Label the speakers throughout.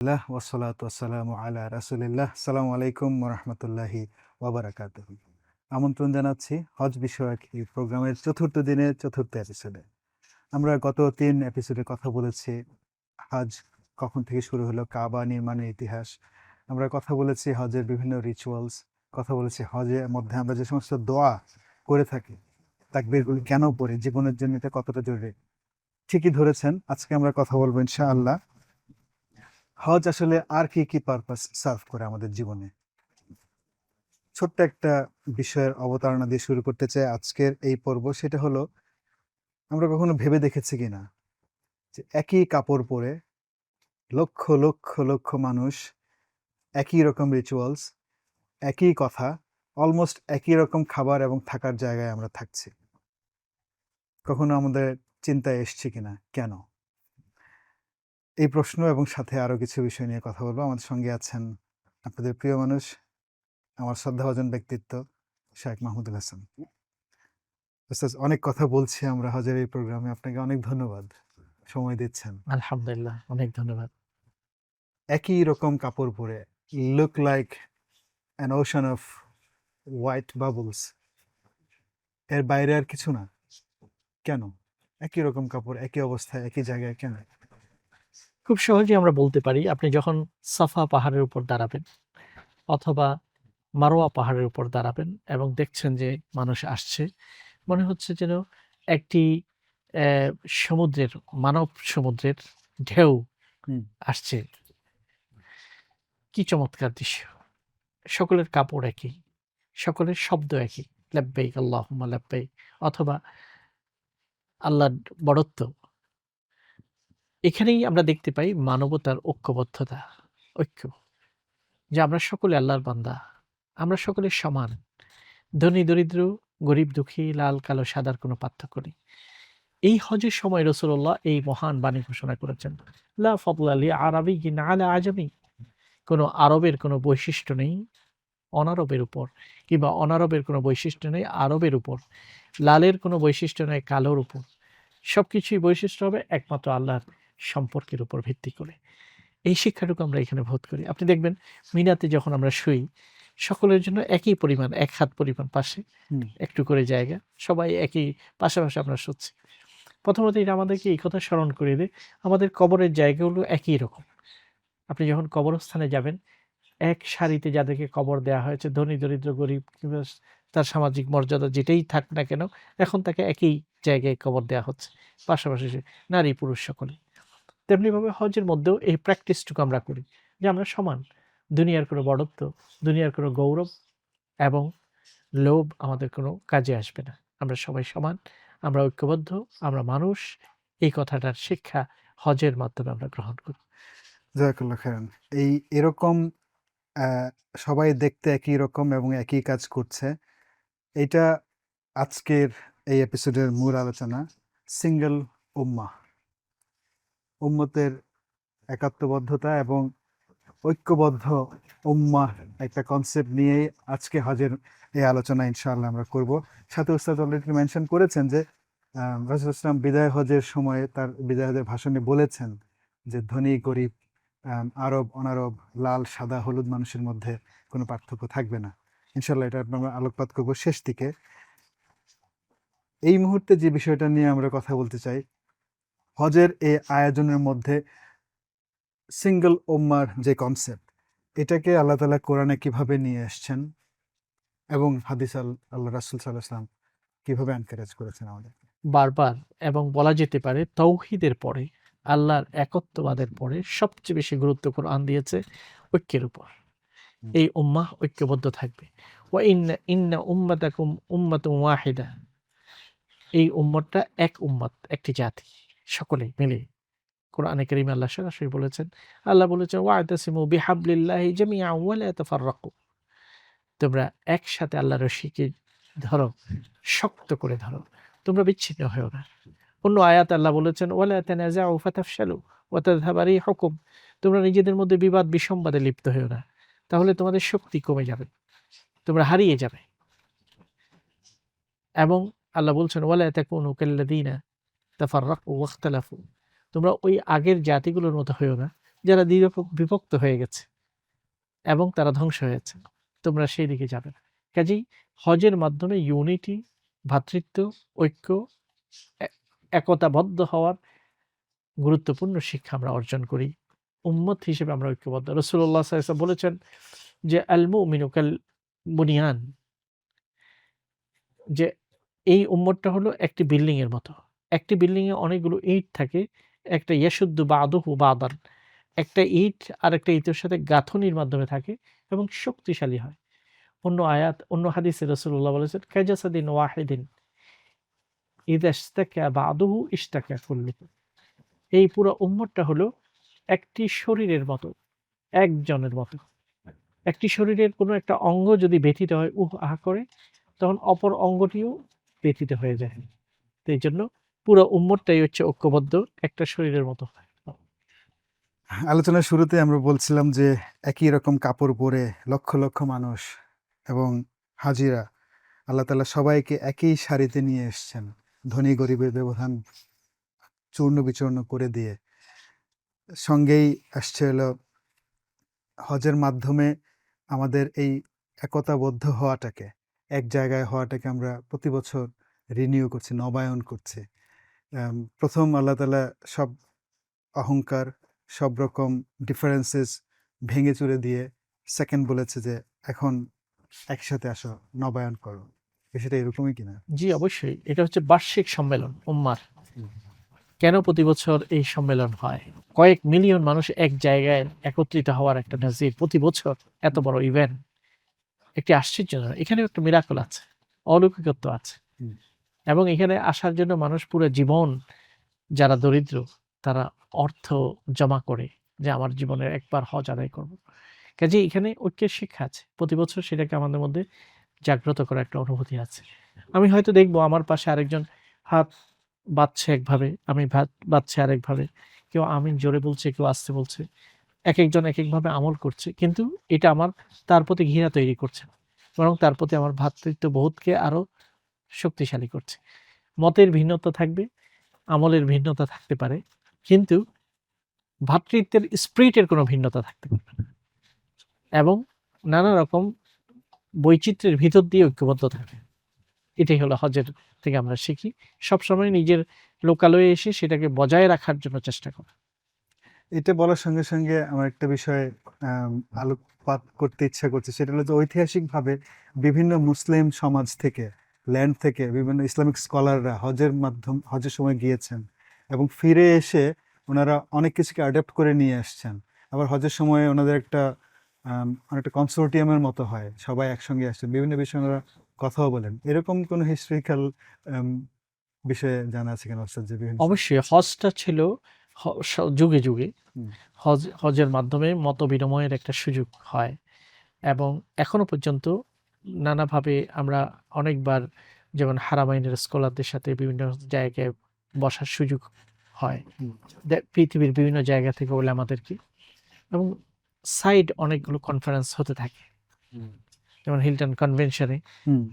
Speaker 1: আলহামদুলিল্লাহ ওসলাত ওসালাম আলা রাসুলিল্লাহ সালাম আলাইকুম রহমতুল্লাহি ওবরাকাত আমন্ত্রণ জানাচ্ছি হজ বিষয়ক এই প্রোগ্রামের চতুর্থ দিনের চতুর্থ এপিসোডে আমরা গত তিন এপিসোডে কথা বলেছি, হজ কখন থেকে শুরু হলো, কাবা নির্মাণের ইতিহাস। আমরা কথা বলেছি হজের বিভিন্ন রিচুয়ালস কথা বলেছি হজের মধ্যে আমরা যে সমস্ত দোয়া করে থাকি, তাকবিরগুলি কেন পড়ি, জীবনের জন্য এটা কতটা জরুরি, ঠিকই ধরেছেন। আজকে আমরা কথা বলব ইনশাআল্লাহ। হজ আসলে আর কি কি পারপাস সার্ভ করে আমাদের জীবনে? ছোট্ট একটা বিষয়ের অবতারণা দিয়ে শুরু করতে চাই আজকের এই পর্ব। সেটা হলো, আমরা কখনো ভেবে দেখেছি কিনা যে একই কাপড় পরে লক্ষ লক্ষ লক্ষ মানুষ একই রকম রিচুয়ালস একই কথা অলমোস্ট একই রকম খাবার এবং থাকার জায়গায় আমরা থাকছি। কখনো আমাদের চিন্তায় এসছে কিনা? কেন? এই প্রশ্ন এবং সাথে আরও কিছু বিষয় নিয়ে কথা বলব। আমাদের সঙ্গে আছেন আপনাদের প্রিয় মানুষ আমার শ্রদ্ধাভাজন ব্যক্তিত্ব শেখ মাহমুদুল হাসান। অনেক কথা বলছি আমরা হজের এই প্রোগ্রামে। আপনাকে অনেক ধন্যবাদ সময় দিচ্ছেন।
Speaker 2: আলহামদুলিল্লাহ অনেক ধন্যবাদ।
Speaker 1: একই রকম কাপড় পরে look like an ocean of white bubbles এর বাইরে আর কিছু না? কেন? একই রকম কাপড় একই অবস্থায় একই জায়গায় কেন?
Speaker 2: খুব সহজেই আমরা বলতে পারি আপনি যখন সাফা পাহাড়ের উপর দাঁড়াবেন অথবা মারোয়া পাহাড়ের উপর দাঁড়াবেন এবং দেখছেন যে মানুষ আসছে মনে হচ্ছে যেন একটি সমুদ্রের মানব সমুদ্রের ঢেউ আসছে। কি চমৎকার দৃশ্য। সকলের কাপড় একই সকলের শব্দ একই লাব্বাইক আল্লাহুম্মা লাব্বাইক অথবা আল্লাহর বড়ত্ব এখানেই আমরা দেখতে পাই মানবতার ঐক্যবদ্ধতা, ঐক্য, যে আমরা সকলে আল্লাহর বান্দা, আমরা সকলে সমান। ধনী, দরিদ্র, গরিব, দুঃখী, লাল, কালো, সাদার কোনো পার্থক্য নেই। এই হজের সময় রসুল্লাহ এই মহান বাণী ঘোষণা করেছেন, লা আরবি কি আজমি। কোনো আরবের কোনো বৈশিষ্ট্য নেই অনারবের উপর, কিংবা অনারবের কোনো বৈশিষ্ট্য নেই আরবের উপর। লালের কোনো বৈশিষ্ট্য নেই কালোর উপর। সবকিছুই বৈশিষ্ট্য হবে একমাত্র আল্লাহর সম্পর্কের উপর ভিত্তি করে। এই শিক্ষাটুকু আমরা এখানে বোধ করি। আপনি দেখবেন মিনাতে যখন আমরা শুই সকলের জন্য একই পরিমাণ এক হাত পরিমাণ পাশে একটু করে জায়গা। সবাই একই পাশাপাশি আমরা শুচ্ছি। প্রথমত এটা আমাদেরকে এই কথা স্মরণ করে দেয় আমাদের কবরের জায়গাগুলো একই রকম। আপনি যখন কবরস্থানে যাবেন এক সারিতে যাদেরকে কবর দেওয়া হয়েছে ধনী দরিদ্র গরিব কিংবা তার সামাজিক মর্যাদা যেটাই থাক না কেন এখন তাকে একই জায়গায় কবর দেওয়া হচ্ছে। পাশাপাশি নারী পুরুষ সকলে তেমনিভাবে হজের মধ্যেও এই প্র্যাকটিসটুকু আমরা করি যে আমরা সমান। দুনিয়ার কোনো বড়ত্ব দুনিয়ার কোনো গৌরব এবং লোভ আমাদের কোনো কাজে আসবে না। আমরা সবাই সমান, আমরা ঐক্যবদ্ধ, আমরা মানুষ। এই কথাটার শিক্ষা হজের মাধ্যমে আমরা গ্রহণ করি।
Speaker 1: জাজাকাল্লাহ খাইরান। এই এরকম সবাই দেখতে একই রকম এবং একই কাজ করছে। এটা আজকের এই এপিসোডের মূল আলোচনা সিঙ্গেল উম্মা উম্মতের একাত্মবদ্ধতা এবং ঐক্যবদ্ধ উম্মা একটা কনসেপ্ট নিয়েই আজকে হজের এই আলোচনা ইনশাআল্লাহ আমরা করব। সাথে উস্তাদ অলরেডি মেনশন করেছেন যে রাজুল ইসলাম বিদায় হজের সময়ে তার বিদায় হজের ভাষণে বলেছেন যে, ধনী, গরিব আরব, অনারব, লাল, সাদা, হলুদ মানুষের মধ্যে কোনো পার্থক্য থাকবে না। ইনশাল্লাহ এটা আমরা আলোকপাত করব শেষ দিকে। এই মুহূর্তে যে বিষয়টা নিয়ে আমরা কথা বলতে চাই হজের এই আয়োজনের মধ্যে সিঙ্গেল ওম্মার যে কনসেপ্ট এটাকে আল্লাহ তালা কোরআনে কীভাবে নিয়ে এসছেন এবং হাদিস আল আল্লাহ রাসুল সাল্লাহ আসলাম কীভাবে এনকারেজ করেছেন আমাদের
Speaker 2: বারবার এবং বলা যেতে পারে তৌহিদের পরে আল্লাহর একত্ববাদের পরে সবচেয়ে বেশি গুরুত্ব কোরআন দিয়েছে ঐক্যের উপর। এই উম্মাহ ঐক্যবদ্ধ থাকবে। ওয়া ইন্না ইন্না উম্মাতাকুম উম্মাতুম ওয়াহিদা। এই উম্মতটা এক উম্মত একটি জাতি। সকলে মিলে। কোরআনে করিম আল্লাহ সরাসরি বলেছেন, আল্লাহ বলেছেন, ওয়াতাসিমু বিহাবলিল্লাহি জামিআ ওয়া লা তাফাররাকু। তোমরা একসাথে আল্লাহ রশিকে ধরো, শক্ত করে ধরো, তোমরা বিচ্ছিন্ন হয়েও না। অন্য আয়াত আল্লাহ বলেছেন, ওয়ালা তানাজাউ ফাতাফশালু ওয়া তাযহাবা রিহুকুম। তোমরা নিজেদের মধ্যে বিবাদ বিসম্বাদে লিপ্ত হয়েও না। তাহলে তোমাদের শক্তি কমে যাবে, তোমরা হারিয়ে যাবে। এবং আল্লাহ বলছেন, ওয়ালা তাকুনু কাল্লাযিনা তাফাররাকু ওয়াখতালাফু তোমরা ওই আগের জাতিগুলোর মতো হয়েও না, যারা বিভক্ত হয়ে গেছে এবং তারা ধ্বংস হয়েছে তোমরা সেই দিকে যাবে না। কাজেই হজের মাধ্যমে ইউনিটি ভ্রাতৃত্ব ঐক্য একতাবদ্ধ হওয়ার গুরুত্বপূর্ণ শিক্ষা আমরা অর্জন করি। উম্মত হিসেবে আমরা ঐক্যবদ্ধ। রসুল্লাহ সাল্লাম বলেছেন যে আলমু মিনুকাল বুনিয়ান যে এই উম্মতটা হলো একটি বিল্ডিং এর মতো। একটি বিল্ডিং এ অনেকগুলো ইট থাকে, একটা ইয়াসুদ্দ বা আদহু বা আদান একটা ইট আর একটা ইটের সাথে গাঁথনির মাধ্যমে থাকে এবং শক্তিশালী হয়। অন্য আয়াত, অন্য হাদিসে রসুল্লাহ বলেছেন, কাজাসাদিন ওয়াহিদিন ঈদ ইস্তাকা বা আদহু ইস্তাকা কুল্লুহু। এই পুরো উম্মতটা হলো একটি শরীরের মতো, একজনের মতো। একটি শরীরের কোনো একটা অঙ্গ যদি ব্যথিত হয়, উহ, আহা, করে, তখন অপর অঙ্গটিও ব্যথিত হয়ে যায়। এই জন্য পুরো উম্মতটাই হচ্ছে ঐক্যবদ্ধ একটা শরীরের মতো।
Speaker 1: আলোচনার শুরুতে আমরা বলছিলাম যে একই রকম কাপড় পরে লক্ষ লক্ষ মানুষ এবং হাজিরা, আল্লাহ তাআলা সবাইকে একই সারিতে নিয়ে এসেছেন, ধনী গরিবের ব্যবধান চূর্ণ বিচূর্ণ করে দিয়ে। সঙ্গেই আসছে হলো হজের মাধ্যমে আমাদের এই একতাবদ্ধ হওয়াটাকে, এক জায়গায় হওয়াটাকে আমরা প্রতি বছর রিনিউ করছি, নবায়ন করছি। প্রথম আল্লাহ তালা সব অহংকার সব রকম ডিফারেন্সেস ভেঙে চুরে দিয়ে সেকেন্ড বলেছে যে এখন একসাথে আসো নবায়ন করো। সেটা এরকমই কিনা?
Speaker 2: জি অবশ্যই। এটা হচ্ছে বার্ষিক সম্মেলন উম্মার। কেন প্রতি বছর এই সম্মেলন হয়? কয়েক মিলিয়ন মানুষ এক জায়গায় একত্রিত হওয়ার একটা নজির প্রতি বছর এত বড় ইভেন্ট একটি আশ্চর্যজনক এখানেও একটা মিরাকল আছে অলৌকিকত্ব আছে। এবং এখানে আসার জন্য মানুষ পুরো জীবন যারা দরিদ্র, তারা অর্থ জমা করে যে আমার জীবনের একবার হজ আদায় করব। কাজে এখানে ঐক্যের শিক্ষা আছে। প্রতি বছর সেটাকে আমাদের মধ্যে জাগ্রত করার একটা অনুভূতি আছে। আমি হয়তো দেখব আমার পাশে আরেকজন হাত বাঁধছে একভাবে, আমি ভাত বাঁধছে আরেকভাবে, কেউ আমি জোরে বলছে, কেউ আস্তে বলছে এক একজন এক একভাবে আমল করছে, কিন্তু এটা আমার তার প্রতি ঘৃণা তৈরি করছে। বরং তার প্রতি আমার ভ্রাতৃত্ব বোধকে আরও শক্তিশালী করছে। মতের ভিন্নতা থাকবে, আমলের ভিন্নতা থাকতে পারে, কিন্তু ভ্রাতৃত্বের স্প্রিটের কোনো ভিন্নতা থাকতে পারবে না। এবং নানা রকম বৈচিত্র্যের ভিতর দিয়ে ঐক্যবদ্ধ থাকে এটাই হলো হজের থেকে আমরা শিখি। সবসময় নিজের লোকালয়ে এসে সেটাকে বজায় রাখার জন্য চেষ্টা করা।
Speaker 1: এটা বলার সঙ্গে সঙ্গে আমার একটা বিষয়ে আলোকপাত করতে ইচ্ছা করছে। সেটা হলো যে ঐতিহাসিকভাবে বিভিন্ন মুসলিম সমাজ থেকে ল্যান্ড থেকে বিভিন্ন ইসলামিক স্কলাররা হজের মাধ্যম হজের সময় গিয়েছেন এবং ফিরে এসে ওনারা অনেক কিছুকে অ্যাডাপ্ট করে নিয়ে আসছেন। আবার হজের সময় ওনাদের একটা অনেকটা কনসোর্টিয়ামের মতো হয়। সবাই একসঙ্গে আসছেন। বিভিন্ন বিষয়ে ওনারা কথাও বলেন। এরকম কোনো হিস্ট্রিক্যাল বিষয়ে জানা আছে কেন ওস্তাদ যে
Speaker 2: অবশ্যই। হজটা ছিল যুগে যুগে। হজ হজের মাধ্যমে মত বিনিময়ের একটা সুযোগ হয়। এবং এখনও পর্যন্ত নানাভাবে আমরা অনেকবার যেমন হারামাইনের স্কলারদের সাথে বিভিন্ন জায়গায় বসার সুযোগ হয়। পৃথিবীর বিভিন্ন জায়গা থেকে বলে আমাদেরকে। এবং সাইড অনেকগুলো কনফারেন্স হতে থাকে। যেমন হিলটন কনভেনশনে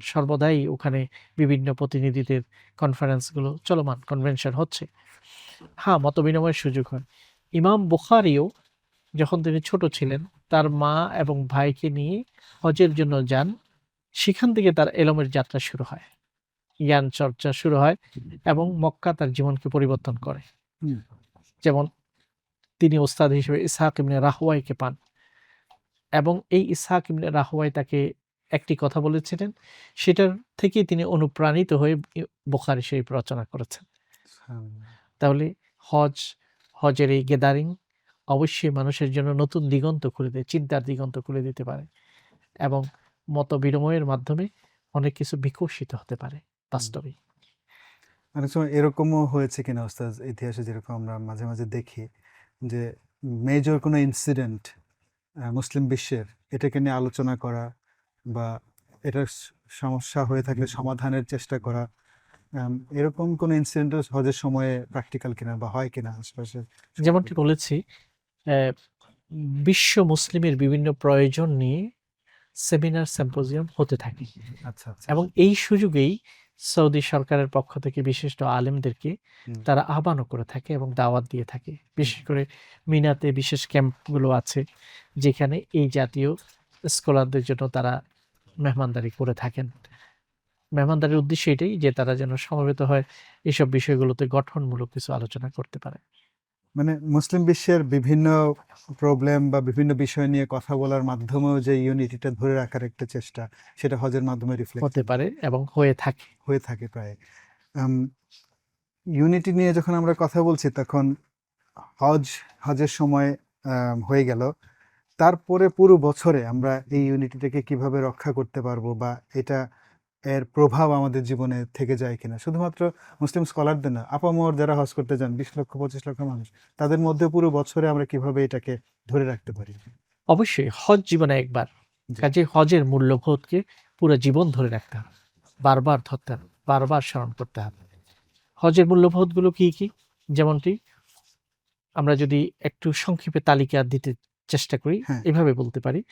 Speaker 2: সর্বদাই ওখানে বিভিন্ন প্রতিনিধিদের কনফারেন্সগুলো চলমান কনভেনশন হচ্ছে। হ্যাঁ মত বিনিময়ের সুযোগ হয়। ইমাম বুখারিও যখন তিনি ছোট ছিলেন তার মা এবং ভাইকে নিয়ে হজের জন্য যান। সেখান থেকে তার এলমের যাত্রা শুরু হয়। জ্ঞান চর্চা শুরু হয় এবং মক্কা তার জীবনকে পরিবর্তন করে। যেমন তিনি ওস্তাদ হিসেবে ইসহাক ইবনে রাহওয়াইকে পান এবং এই ইসহাক ইবনে রাহওয়াই তাকে একটি কথা বলেছিলেন সেটার থেকেই তিনি অনুপ্রাণিত হয়ে বোখারি শরীফ রচনা করেছেন। তাহলে হজ হজের এই গেদারিং অবশ্যই মানুষের জন্য নতুন দিগন্ত খুলে দেয় চিন্তার দিগন্ত খুলে দিতে পারে এবং মত বিনিময়ের মাধ্যমে অনেক কিছু বিকশিত হতে পারে বাস্তবে।
Speaker 1: অনেক সময় এরকমও হয়েছে কিনা ওস্তাদ? ইতিহাসে যেরকম আমরা মাঝে মাঝে দেখি যে মেজর কোনো ইনসিডেন্ট মুসলিম বিশ্বের এটাকে নিয়ে আলোচনা করা বা এটার সমস্যা হয়ে থাকলে সমাধানের চেষ্টা করা এরকম কোনো ইনসিডেন্ট হজের সময়ে প্র্যাকটিক্যাল কিনা বা হয় কিনা আশপাশে
Speaker 2: যেমনটি বলেছি বিশ্ব মুসলিমের বিভিন্ন প্রয়োজন নিয়ে সেমিনার সিম্পোজিয়াম হতে থাকে।
Speaker 1: আচ্ছা আচ্ছা
Speaker 2: এবং এই সুযোগেই সৌদি সরকারের পক্ষ থেকে বিশিষ্ট আলেমদেরকে তারা আহ্বানও করে থাকে এবং দাওয়াত দিয়ে থাকে। বিশেষ করে মিনাতে বিশেষ ক্যাম্পগুলো আছে যেখানে এই জাতীয় স্কলারদের জন্য তারা মেহমানদারি করে থাকেন। মেহমানদারির উদ্দেশ্য এটাই যে তারা যেন সমবেত হয় এসব বিষয়গুলোতে গঠনমূলক কিছু আলোচনা করতে পারে।
Speaker 1: মানে মুসলিম বিশ্বের বিভিন্ন প্রবলেম বা বিভিন্ন বিষয় নিয়ে কথা বলার মাধ্যমেও যে ইউনিটিটা ধরে রাখার একটা চেষ্টা সেটা হজের মাধ্যমে রিফ্লেক্ট
Speaker 2: হতে পারে এবং হয়ে থাকে।
Speaker 1: হয়ে থাকে প্রায়। ইউনিটি নিয়ে যখন আমরা কথা বলছি তখন হজ হজের সময় হয়ে গেল। তারপরে পুরো বছরে আমরা এই ইউনিটিটাকে কীভাবে রক্ষা করতে পারব বা এটা এর প্রভাব আমাদের জীবনে থেকে যায় কিনা? শুধুমাত্র মুসলিম স্কলারদের না আপামর যারা হজ করতে যান বিশ লক্ষ পঁচিশ লক্ষ মানুষ তাদের মধ্যে পুরো বছরে আমরা কীভাবে এটাকে ধরে রাখতে পারি?
Speaker 2: অবশ্যই হজ জীবনে একবার। কাজে হজের মূল্যবোধকে পুরো জীবন ধরে রাখতে হবে। বারবার ধরতে হবে বারবার স্মরণ করতে হবে। হজের মূল্যবোধগুলো কি কি? যেমনটি আমরা যদি একটু সংক্ষেপে তালিকা দিতে চেষ্টা করি
Speaker 1: হ্যাঁ।
Speaker 2: এভাবে বলতে পারি।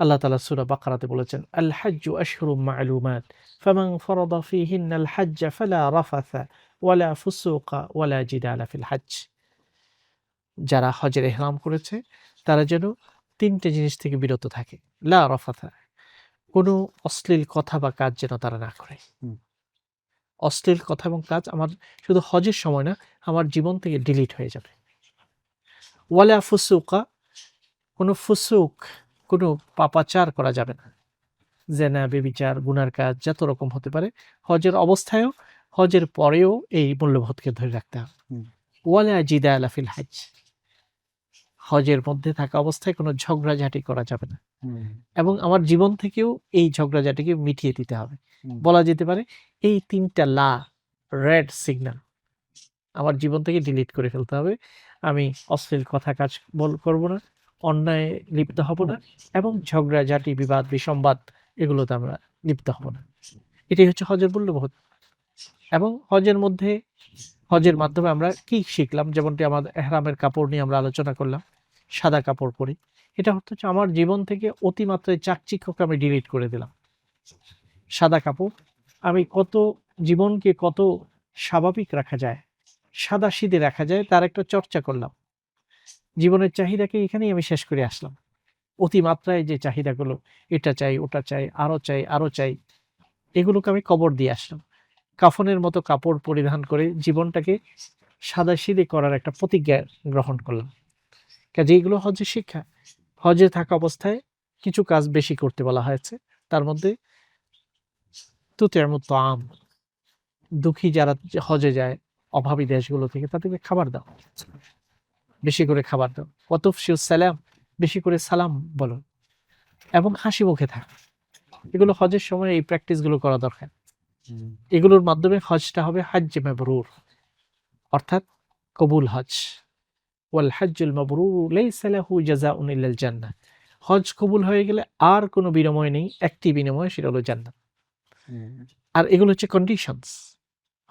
Speaker 2: আল্লাহ তালা সুরা বাকারাতে বলেছেন আল হাজ্জু আশহুরুম মা'লুমাত ফামান ফারাদা ফীহিন্না আল হাজ্জ ফালা রাফাথা ওয়ালা ফুসুকা ওয়ালা জিদালা ফিল হাজ্জ। যারা হজের ইহরাম করেছে তারা যেন তিনটে জিনিস থেকে বিরত থাকে লা রফাথা কোনো অশ্লীল কথা বা কাজ যেন তারা না করে। অশ্লীল কথা এবং কাজ আমার শুধু হজের সময় না আমার জীবন থেকে ডিলিট হয়ে যাবে। ওয়ালা ফুসুকা কোনো ফুসুক কোনো পাপাচার করা যাবে না। জেনা বেবিচার গুনার কাজ যত রকম হতে পারে হজের অবস্থায়ও হজের পরেও এই মূল্যবোধকে ধরে রাখতে হবে। ওয়ালা জিদা আলাফিল হাজ। হজের মধ্যে থাকা অবস্থায় কোনো ঝগড়াঝাটি করা যাবে না। এবং আমার জীবন থেকেও এই ঝগড়াঝাটিকে মিটিয়ে দিতে হবে। বলা যেতে পারে এই তিনটা লা রেড সিগন্যাল আমার জীবন থেকে ডিলিট করে ফেলতে হবে। আমি অশ্লীল কথা কাজ বল করব না। অন্যায় লিপ্ত হব না এবং ঝগড়াঝাটি বিবাদ, বিসম্বাদ এগুলোতে আমরা লিপ্ত হব না। এটাই হচ্ছে হজের মূল্যবোধ। এবং হজের মধ্যে, হজের মাধ্যমে আমরা কি শিখলাম? যেমনটি আমাদের এহরামের কাপড় নিয়ে আমরা আলোচনা করলাম, সাদা কাপড় পরি। এটা হচ্ছে আমার জীবন থেকে অতিমাত্রায় চাকচিক্যকে আমি ডিলিট করে দিলাম। সাদা কাপড়, আমি কত জীবনকে কত স্বাভাবিক রাখা যায়, সাদা সিধে রাখা যায়, তার একটা চর্চা করলাম। জীবনের চাহিদাকে এখানেই আমি শেষ করে আসলাম। অতিমাত্রায় যে চাহিদাগুলো, এটা চাই, ওটা চাই, আরও চাই আরও চাই, এগুলোকে আমি কবর দিয়ে আসলাম। কাফনের মতো কাপড় পরিধান করে জীবনটাকে সাদা সিধে করার একটা প্রতিজ্ঞা গ্রহণ করলাম। কাজে এগুলো হজের শিক্ষা। হজে থাকা অবস্থায় কিছু কাজ বেশি করতে বলা হয়েছে। তার মধ্যে তুতের মতো আম দুঃখী যারা হজে যায়, অভাবী দেশগুলো থেকে তাদেরকে খাবার দাও। বেশি করে খাবার দাও। কতফিউ সালাম বেশি করে সালাম বলো এবং হাসি মুখে থাক। এগুলো হজের সময় এই প্র্যাকটিসগুলো করা দরকার। এগুলোর মাধ্যমে হজটা হবে হাজ্জে মাবরুর অর্থাৎ কবুল হজ। ওয়াল হাজ্জুল মাবরুর লাইসা লাহু জাযাউন ইল্লাল জান্নাহ হজ কবুল হয়ে গেলে আর কোনো বিনিময় নেই একটি বিনিময় সেটা হলো জান্নাত। আর এগুলো হচ্ছে কন্ডিশনস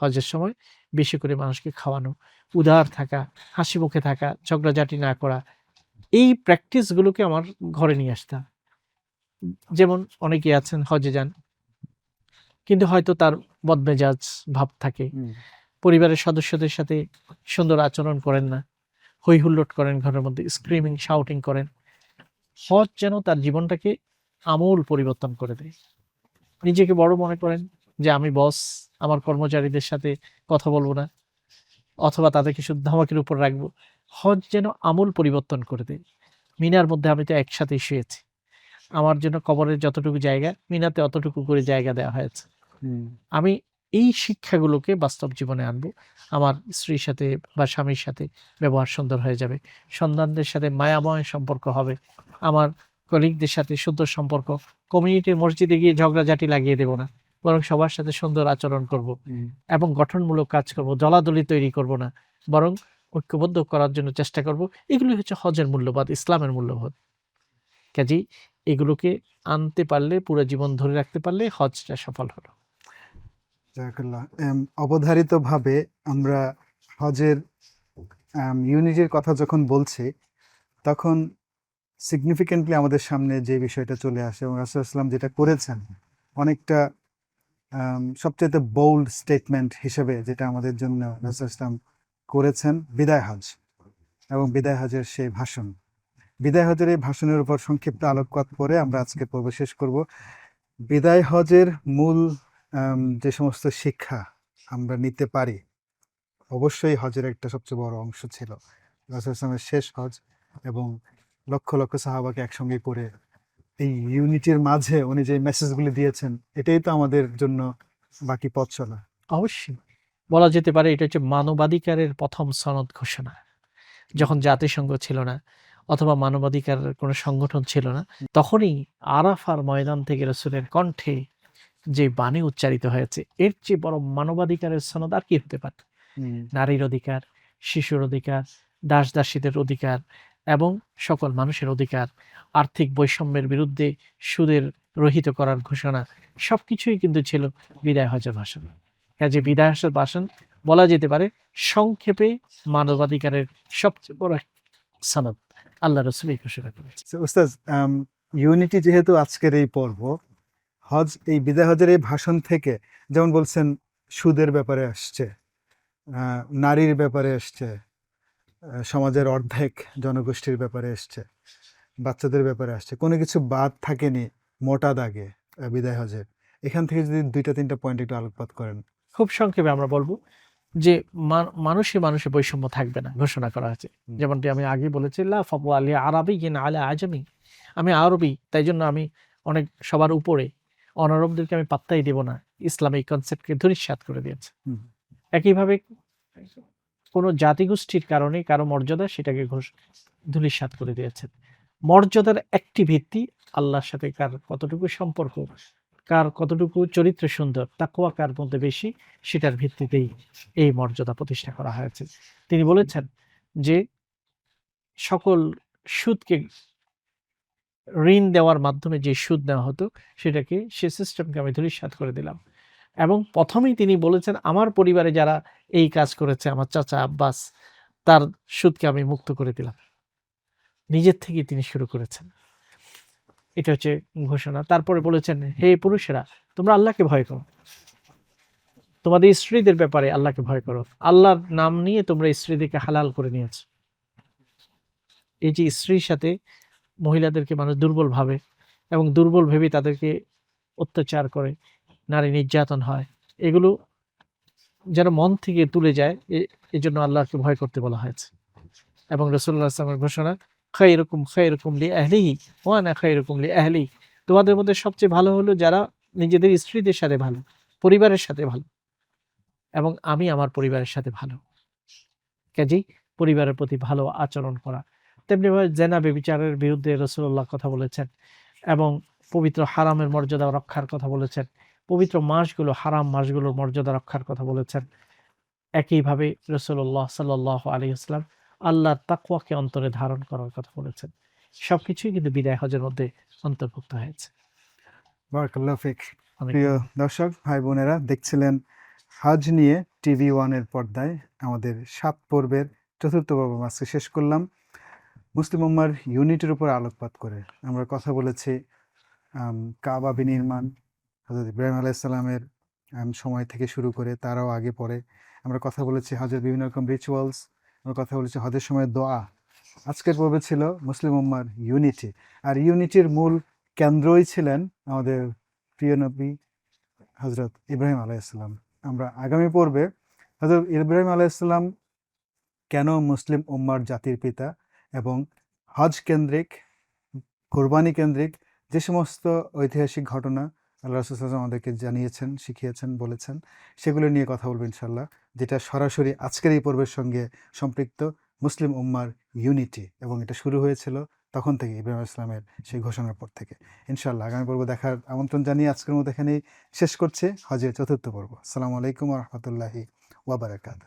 Speaker 2: হজের সময় বেশি করে মানুষকে খাওয়ানো উদার থাকা হাসি মুখে থাকা ঝগড়াঝাটি না করা এই প্র্যাকটিসগুলোকে আমার ঘরে নিয়ে আসতে হবে যেমন অনেকে আছেন হজে যান কিন্তু হয়তো তার বদমেজাজ ভাব থাকে। পরিবারের সদস্যদের সাথে সুন্দর আচরণ করেন না হই হুল্লোট করেন ঘরের মধ্যে স্ক্রিমিং শাউটিং করেন। হজ যেন তার জীবনটাকে আমূল পরিবর্তন করে দেয়। নিজেকে বড় মনে করেন যে আমি বস আমার কর্মচারীদের সাথে কথা বলব না। অথবা তাদেরকে শুধু ধামাকের উপর রাখব। হজ যেন আমূল পরিবর্তন করে দেয়। মিনার মধ্যে আমি তো একসাথেই শুয়েছি। আমার জন্য কবরের যতটুকু জায়গা মিনাতে অতটুকু করে জায়গা দেওয়া হয়েছে। আমি এই শিক্ষাগুলোকে বাস্তব জীবনে আনব। আমার স্ত্রীর সাথে বা স্বামীর সাথে ব্যবহার সুন্দর হয়ে যাবে। সন্তানদের সাথে মায়াময় সম্পর্ক হবে। আমার কলিগদের সাথে সুন্দর সম্পর্ক। কমিউনিটির মসজিদে গিয়ে ঝগড়াঝাটি লাগিয়ে দেবো না। বরং সবার সাথে সুন্দর আচরণ করব এবং গঠনমূলক কাজ করব দলাদলি তৈরি করব না বরং ঐক্যবদ্ধ করার জন্য চেষ্টা করব। এগুলো হচ্ছে হজের মূল্যবোধ ইসলামের মূল্যবোধ। কাজেই এগুলোকে আনতে পারলে পুরো জীবন ধরে রাখতে পারলে হজটা সফল হলো।
Speaker 1: অবধারিতভাবে আমরা হজের ইউনিটির কথা যখন বলছি তখন সিগনিফিকেন্টলি আমাদের সামনে যে বিষয়টা চলে আসে এবং রাসুলাম যেটা করেছেন অনেকটা সবচেয়ে বোল্ড স্টেটমেন্ট হিসেবে যেটা আমাদের জন্য রাসূল ইসলাম করেছেন, বিদায় হজ এবং বিদায় হজের সেই ভাষণ। বিদায় হজের এই ভাষণের উপর সংক্ষিপ্ত আলোকপাত করে আমরা আজকে পর্ব শেষ করব। বিদায় হজের মূল যে সমস্ত শিক্ষা আমরা নিতে পারি, অবশ্যই হজের একটা সবচেয়ে বড় অংশ ছিল। রাসূল ইসলামের শেষ হজ এবং লক্ষ লক্ষ সাহাবাকে একসঙ্গে করে এই ইউনিটির মাঝে উনি যে মেসেজগুলি দিয়েছেন এটাই তো আমাদের জন্য বাকি পথ চলা।
Speaker 2: অবশ্যই। বলা যেতে পারে এটা হচ্ছে মানবাধিকারের প্রথম সনদ ঘোষণা। যখন জাতিসংঘ ছিল না অথবা মানবাধিকারের কোনো সংগঠন ছিল না তখনই আরাফার ময়দান থেকে রসুলের কণ্ঠে যে বাণী উচ্চারিত হয়েছে এর চেয়ে বড় মানবাধিকারের সনদ আর কি হতে পারে? নারীর অধিকার শিশুর অধিকার দাস দাসীদের অধিকার এবং সকল মানুষের অধিকার, আর্থিক বৈষম্যের বিরুদ্ধে সুদের রহিত করার ঘোষণা, সবকিছুই কিন্তু ছিল বিদায় হজের ভাষণ। কাজে বিদায় হজের ভাষণ বলা যেতে পারে সংক্ষেপে মানবাধিকারের সবচেয়ে বড় সনদ। আল্লাহ রসুল এই ঘোষণা
Speaker 1: ইউনিটি যেহেতু আজকের এই পর্ব, হজ, এই বিদায় হজের এই ভাষণ থেকে যেমন বলছেন, সুদের ব্যাপারে আসছে নারীর ব্যাপারে আসছে সমাজের অর্ধেক জনগোষ্ঠীর ব্যাপারে এসছে বাচ্চাদের ব্যাপারে আসছে। কোনো কিছু বাদ থাকেনি মোটা দাগে বিদায় হজের এখান থেকে যদি দুইটা তিনটা পয়েন্ট একটু আলোকপাত করেন।
Speaker 2: খুব সংক্ষেপে আমরা বলব যে মানুষে মানুষে বৈষম্য থাকবে না ঘোষণা করা
Speaker 1: হুম।
Speaker 2: যেমনটি আমি আগে বলেছি লা ফাবু আলিয়া আরবি কিনা আলে আজমি। আমি আরবি তাই জন্য আমি অনেক সবার উপরে অনারবদেরকে আমি পাত্তাই দেব না। ইসলাম এই কনসেপ্টকে ধরিস্বাত করে দিয়েছে। একইভাবে কোনো জাতিগোষ্ঠীর কারণে কারও মর্যাদা সেটাকে ঘোষ ধূলিসাৎ করে দিয়েছেন মর্যাদার একটি ভিত্তি আল্লাহর সাথে কার কতটুকু সম্পর্ক, কার কতটুকু চরিত্র সুন্দর তাকুয়া কার মধ্যে বেশি, সেটার ভিত্তিতেই এই মর্যাদা প্রতিষ্ঠা করা হয়েছে। তিনি বলেছেন যে সকল সুদকে ঋণ দেওয়ার মাধ্যমে যে সুদ নেওয়া হতো, সেটাকে সে সিস্টেমকে আমি ধূলিসাৎ করে দিলাম। এবং প্রথমেই তিনি বলেছেন, আমার পরিবারে যারা এই কাজ করেছে আমার চাচা আব্বাস, তার সুদকে আমি মুক্ত করে দিলাম। নিজের থেকে তিনি শুরু করেছেন। এটা হচ্ছে ঘোষণা। তারপরে বলেছেন, হে পুরুষেরা, তোমরা আল্লাহকে ভয় করো। তোমাদের স্ত্রীদের ব্যাপারে আল্লাহকে ভয় করো। আল্লাহর নাম নিয়ে তোমরা স্ত্রীদেরকে হালাল করে নিয়েছ। এই যে স্ত্রীর সাথে মহিলাদেরকে মানুষ দুর্বল ভাবে এবং দুর্বল ভেবে তাদেরকে অত্যাচার করে, নারী নির্যাতন হয়, এগুলো যেন মন থেকে তুলে যায় এই জন্য আল্লাহকে ভয় করতে বলা হয়েছে। এবং রসুল্লাহ আসলামের ঘোষণা খাইরকম খাইরকম লি আহলিহি ওয়ানা খাইরকম লি আহলি তোমাদের মধ্যে সবচেয়ে ভালো হলো যারা নিজেদের স্ত্রীদের সাথে ভালো, পরিবারের সাথে ভালো। এবং আমি আমার পরিবারের সাথে ভালো। কাজেই পরিবারের প্রতি ভালো আচরণ করা। তেমনিভাবে জেনা বেবিচারের বিরুদ্ধে রসুল্লাহ কথা বলেছেন এবং পবিত্র হারামের মর্যাদা রক্ষার কথা বলেছেন। পবিত্র মাসগুলো হারাম মাসগুলোর মর্যাদা রক্ষার কথা বলেছেন। একইভাবে রসুল্লাহ সাল্লাহ আলী ইসলাম আল্লাহর তাকুয়াকে অন্তরে ধারণ করার কথা বলেছেন। সবকিছুই কিন্তু বিদায় হজের মধ্যে অন্তর্ভুক্ত হয়েছে।
Speaker 1: প্রিয় দর্শক ভাই বোনেরা দেখছিলেন হাজ নিয়ে টিভি ওয়ানের পর্দায় আমাদের সাত পর্বের চতুর্থ পর্ব আজকে শেষ করলাম। মুসলিম উম্মার ইউনিটের উপর আলোকপাত করে আমরা কথা বলেছি কাবা বিনির্মাণ হজরত ইব্রাহিম আলাইসাল্লামের সময় থেকে শুরু করে তারাও আগে পরে আমরা কথা বলেছি হজের বিভিন্ন রকম রিচুয়ালস আমরা কথা বলেছি হজের সময় দোয়া। আজকের পর্বে ছিল মুসলিম উম্মার ইউনিটি আর ইউনিটির মূল কেন্দ্রই ছিলেন আমাদের প্রিয় নবী হজরত ইব্রাহিম আলাইসাল্লাম আমরা আগামী পর্বে হজরত ইব্রাহিম আলাইসাল্লাম কেন মুসলিম উম্মার জাতির পিতা এবং হজ কেন্দ্রিক, কোরবানি কেন্দ্রিক যে সমস্ত ঐতিহাসিক ঘটনা আল্লাহ রসুল আমাদেরকে জানিয়েছেন, শিখিয়েছেন, বলেছেন। সেগুলো নিয়ে কথা বলব ইনশাল্লাহ যেটা সরাসরি আজকের এই পর্বের সঙ্গে সম্পৃক্ত মুসলিম উম্মার ইউনিটি এবং এটা শুরু হয়েছিল তখন থেকে ইব্রাহিম ইসলামের সেই ঘোষণার পর থেকে। ইনশাল্লাহ আগামী পর্ব দেখার আমন্ত্রণ জানিয়ে আজকের মতো এখানেই শেষ করছে। হজের চতুর্থ পর্ব। আসসালামু আলাইকুম রহমতুল্লাহি ওয়াবারাকাত